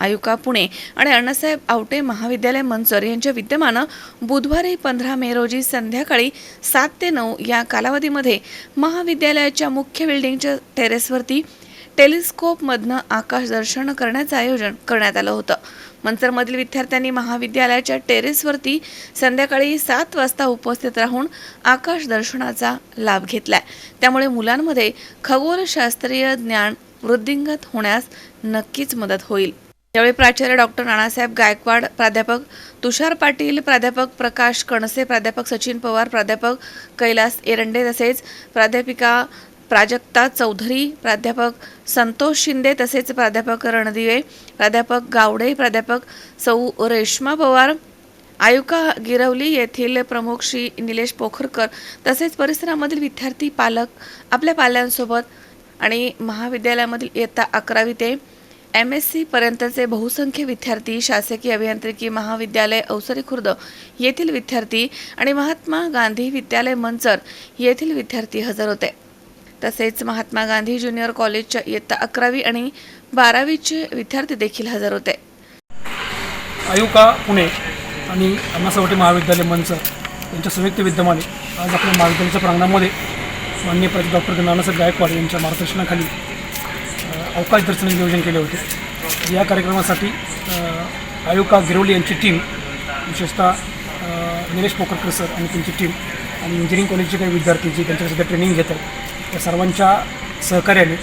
आयुका पुणे आणि अण्णासाहेब आवटे महाविद्यालय मंचर यांच्या विद्यमानं बुधवारी पंधरा मे रोजी संध्याकाळी सात ते नऊ या कालावधीमध्ये महाविद्यालयाच्या मुख्य बिल्डिंगच्या टेरेसवरती टेलिस्कोपमधनं आकाशदर्शन करण्याचं आयोजन करण्यात आलं होतं. मंचरमधील विद्यार्थ्यांनी महाविद्यालयाच्या टेरेसवरती संध्याकाळी सात वाजता उपस्थित राहून आकाश दर्शनाचा लाभ घेतलाय. त्यामुळे मुलांमध्ये खगोलशास्त्रीय ज्ञान वृद्धिंगत होण्यास नक्कीच मदत होईल. यावेळी प्राचार्य डॉक्टर नानासाहेब गायकवाड प्राध्यापक तुषार पाटील प्राध्यापक प्रकाश कणसे प्राध्यापक सचिन पवार प्राध्यापक कैलास एरंडे तसेच प्राध्यापिका प्राजक्ता चौधरी प्राध्यापक संतोष शिंदे तसेच प्राध्यापक रणदिवे प्राध्यापक गावडे प्राध्यापक सौ रेश्मा पवार आयुका गिरवली येथील प्रमुख श्री निलेश पोखरकर तसेच परिसरामधील विद्यार्थी पालक आपल्या पाल्यांसोबत आणि महाविद्यालयामधील इयत्ता अकरावी ते एम एस सी पर्यंतचे बहुसंख्य विद्यार्थी शासकीय अभियांत्रिकी महाविद्यालय अवसरी खुर्द येथील विद्यार्थी आणि महात्मा गांधी विद्यालय मंचर येथील विद्यार्थी हजर होते. तसेच महात्मा गांधी ज्युनियर कॉलेजच्या इयत्ता अकरावी आणि बारावीचे विद्यार्थी देखील हजर होते. आयुका पुणे आणि अण्णासावटे महाविद्यालय मंचर यांच्या संयुक्त विद्यमाने आज आपल्या महाविद्यालयाच्या प्रांगणामध्ये माननीय डॉक्टर नानासाहेब गायकवाड यांच्या मार्गदर्शनाखाली अवकाश दर्शनाचे नियोजन केले होते. या कार्यक्रमासाठी आयुका गिरोली यांची टीम विशेषतः निलेश पोकरकर सर आणि त्यांची टीम आणि इंजिनिअरिंग कॉलेजचे काही विद्यार्थी जे त्यांच्या सध्या ट्रेनिंग घेत आहेत त्या सर्वांच्या सहकार्याने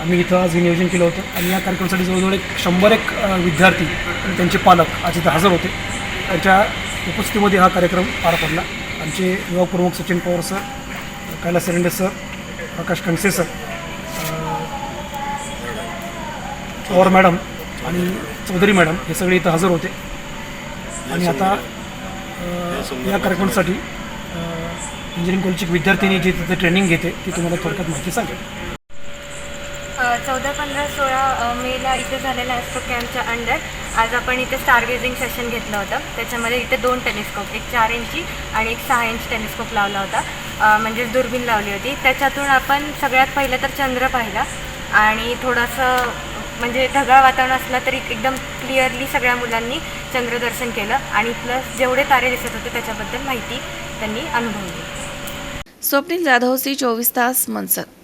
आम्ही इथं आज हे नियोजन केलं होतं. आणि या कार्यक्रमासाठी जवळजवळ एक शंभर एक विद्यार्थी आणि त्यांचे पालक आज इथं हजर होते. त्यांच्या उपस्थितीमध्ये हा कार्यक्रम पार पडला. आमचे युवा प्रमुख Sachin Pawar sir Kailas Serande sir Prakash Kanse sir Pawar madam आणि चौधरी मॅडम हे सगळे इथं हजर होते. आणि आता या कार्यक्रमासाठी इंजिनिअरिंग कॉलेजची विद्यार्थिनी जी तिथे ट्रेनिंग घेते ती तुम्हाला थोडक्यात माहिती सांगेल. चौदा पंधरा सोळा मेला इथे झालेला असतो कॅम्पच्या अंडर आज आपण इथे स्टार गेझिंग सेशन घेतलं होतं. त्याच्यामध्ये इथे दोन टेलिस्कोप एक चार इंची आणि एक सहा इंच टेलिस्कोप लावला होता. म्हणजे म्हणजेच दुर्बीण लावली होती. त्याच्यातून आपण सगळ्यात पहिलं तर चंद्र पाहिला आणि थोडंसं म्हणजे ढगाळ वातावरण असलं तरी एकदम क्लिअरली सगळ्या मुलांनी चंद्रदर्शन केलं. आणि प्लस जेवढे तारे दिसत होते त्याच्याबद्दल माहिती त्यांनी अनुभवली. स्वप्नील जाधव सी चोवीस तास मनसत